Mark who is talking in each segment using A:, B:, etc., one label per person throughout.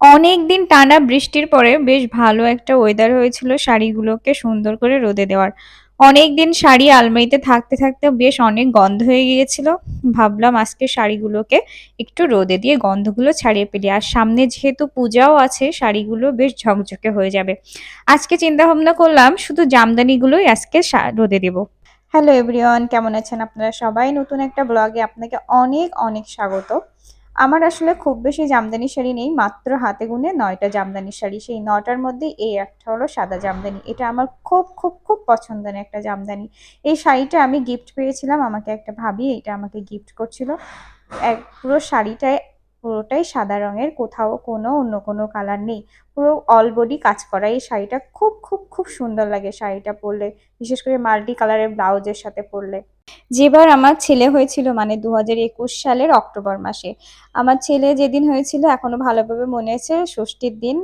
A: অনেক দিন টানা বৃষ্টির পরে বেশ ভালো একটা ওয়েদার হয়েছিল শাড়িগুলোকে সুন্দর করে রোদে দেওয়ার। অনেক দিন শাড়ি আলমারিতে থাকতে থাকতে বেশ অনেক গন্ধ হয়ে গিয়েছিল। ভাবলাম আজকে শাড়িগুলোকে একটু রোদে দিয়ে গন্ধগুলো ছাড়িয়ে ফেলি। আর সামনে যেহেতু পূজাও আছে, শাড়িগুলো বেশ ঝকঝকে হয়ে যাবে। আজকে চিন্তা ভাবনা করলাম শুধু জামদানিগুলোই আজকে রোদে দেব। হ্যালো এভরিওয়ান কেমন আছেন আপনারা সবাই? নতুন একটা ব্লগে আপনাকে অনেক অনেক স্বাগত। আমার আসলে খুব বেশি জামদানি শাড়ি নেই, মাত্র হাতে গুনে নয়টা জামদানি শাড়ি। সেই নটার মধ্যে এই একটা হলো সাদা জামদানি। এটা আমার খুব খুব খুব পছন্দের একটা জামদানি। এই শাড়িটা আমি গিফট পেয়েছিলাম, আমাকে একটা ভাবি এটা আমাকে গিফট করছিল। এক পুরো শাড়িটায় পুরোটাই সাদা রঙের, কোথাও কোনো, অন্য কোনো কালার নেই। পুরো অল বডি কাজ করা এই শাড়িটা। খুব খুব খুব সুন্দর লাগে শাড়িটা পরলে, বিশেষ করে মাল্টি কালারের ব্লাউজের সাথে পরলে। যেবার আমার ছেলে হয়েছিল মানে দু হাজার একুশ সালের অক্টোবর মাসে, আমার ছেলে যেদিন হয়েছিল, এখনও ভালোভাবে মনে আছে, ষষ্ঠীর দিন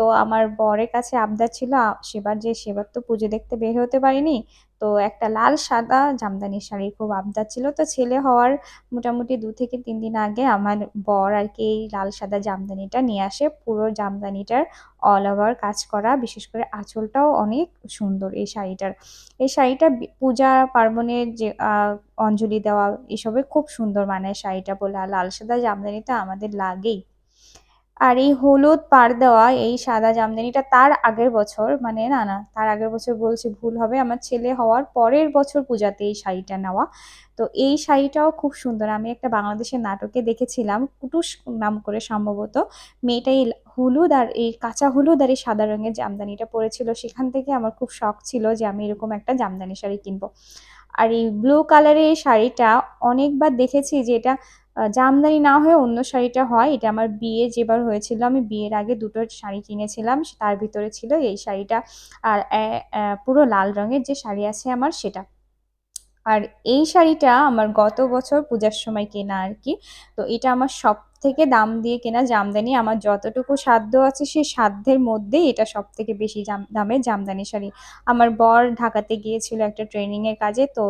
A: তো আমার বরের কাছে আবদার ছিল সেবার যে সেবার তো পুজো দেখতে বের হতে পারিনি। তো একটা লাল সাদা জামদানি শাড়ির খুব আবদার ছিল। তো ছেলে হওয়ার মোটামুটি দু থেকে তিন দিন আগে আমার বর আর কি এই লাল সাদা জামদানিটা নিয়ে আসে। পুরো জামদানিটার অল ওভার কাজ করা, বিশেষ করে আঁচলটাও অনেক সুন্দর এই শাড়িটার। এই শাড়িটা পূজা পার্বণের যে অঞ্জলি দেওয়া এসবে খুব সুন্দর মানায় শাড়িটা বলে। লাল সাদা জামদানিটা আমাদের লাগেই। আর এই হলুদ পাড় দেওয়া, এই সাদা জামদানিটা তার আগের বছর মানে না না, তার আগের বছর বলছি ভুল হবে, আমার ছেলে হওয়ার পরের বছর পূজাতে এই শাড়িটা নেওয়া। তো এই শাড়িটাও খুব সুন্দর, আমি একটা বাংলাদেশের নাটকে দেখেছিলাম, কুটুস নাম করে সম্ভবত, মেয়েটা এই হলুদ আর এই কাঁচা হলুদ আর এই সাদা রঙের জামদানিটা পরেছিল, সেখান থেকে আমার খুব শখ ছিল যে আমি এরকম একটা জামদানি শাড়ি কিনবো। আর এই ব্লু কালারের এই শাড়িটা অনেকবার দেখেছি যে এটা জামদানি না হয়ে অন্য শাড়িটা হয়, এটা আমার বিয়ে যেবার হয়েছিল, আমি বিয়ের আগে দুটো শাড়ি কিনেছিলাম, তার ভিতরে ছিল এই শাড়িটা, আর পুরো লাল রঙের যে শাড়ি আছে আমার সেটা। আর এই শাড়িটা আমার গত বছর পূজার সময় কেনা আর কি, তো এটা আমার সব থেকে দাম দিয়ে কেনা জামদানি আমার যতটুকু সাধ্য আছে সেই সাধ্যের মধ্যেই এটা সব থেকে বেশি দামের জামদানি শাড়ি। আমার বর ঢাকাতে গিয়েছিল একটা ট্রেনিংয়ের কাজে, তো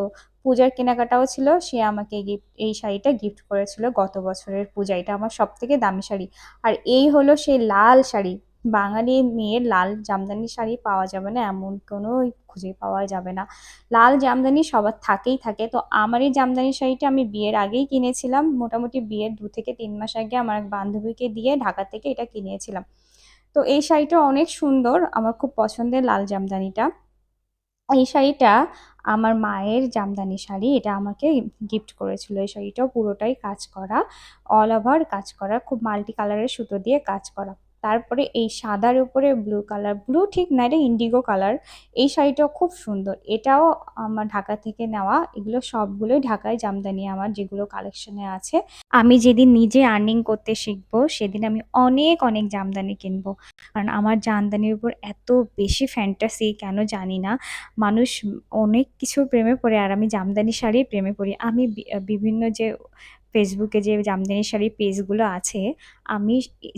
A: পূজার কেনাকাটাও ছিল, সে আমাকে গিফট এই শাড়িটা গিফট করেছিল গত বছরের পূজা এটা আমার সব থেকে দামি শাড়ি। আর এই হলো সেই লাল শাড়ি। বাঙালি মেয়ের লাল জামদানি শাড়ি পাওয়া যাবে না, এমন কোনো খুঁজে পাওয়া যাবে না। লাল জামদানি সবার থাকেই থাকে। তো আমার এই জামদানি শাড়িটা আমি বিয়ের আগেই কিনেছিলাম। মোটামুটি বিয়ের দু থেকে তিন মাস আগে আমার এক বান্ধবীকে দিয়ে ঢাকা থেকে এটা কিনেছিলাম। তো এই শাড়িটা অনেক সুন্দর, আমার খুব পছন্দের লাল জামদানিটা। এই শাড়িটা আমার মায়ের জামদানি শাড়ি, এটা আমাকে গিফট করেছিল। এই শাড়িটাও পুরোটাই কাজ করা অল ওভার কাজ করা, খুব মাল্টি কালারের সুতো দিয়ে কাজ করা। তারপরে এই সাদার উপরে ব্লু কালার ব্লু ঠিক না এটা ইন্ডিগো কালার এই শাড়িটাও খুব সুন্দর। এটাও আমার ঢাকা থেকে নেওয়া, এগুলো সবগুলোই ঢাকায় জামদানি আমার, যেগুলো কালেকশনে আছে। আমি যেদিন নিজে আর্নিং করতে শিখব, সেদিন আমি অনেক অনেক জামদানি কিনবো। কারণ আমার জামদানির উপর এত বেশি ফ্যান্টাসি কেন জানি না। মানুষ অনেক কিছুর প্রেমে পড়ে, আর আমি জামদানি শাড়ির প্রেমে পড়ি। আমি বিভিন্ন যে ফেসবুকে যে জামদানি শাড়ির পেজগুলো আছে, আমি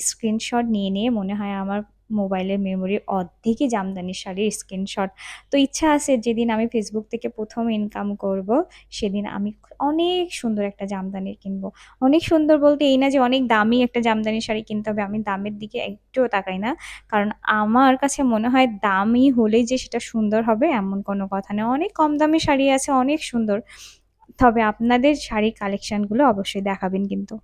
A: স্ক্রিনশট নিয়ে নিয়ে মনে হয় আমার মোবাইলের মেমোরি অর্ধেকই জামদানি শাড়ির স্ক্রিনশট তো ইচ্ছা আছে যেদিন আমি ফেসবুক থেকে প্রথম ইনকাম করব, সেদিন আমি অনেক সুন্দর একটা জামদানি কিনবো। অনেক সুন্দর বলতে এই না যে অনেক দামি একটা জামদানি শাড়ি কিনতে হবে, আমি দামের দিকে একটুও তাকাই না। কারণ আমার কাছে মনে হয় দামি হলেই যে সেটা সুন্দর হবে, এমন কোনো কথা নেই অনেক কম দামি শাড়ি আছে, অনেক সুন্দর। তবে আপনাদের শাড়ির কালেকশনগুলো অবশ্যই দেখাবেন কিন্তু।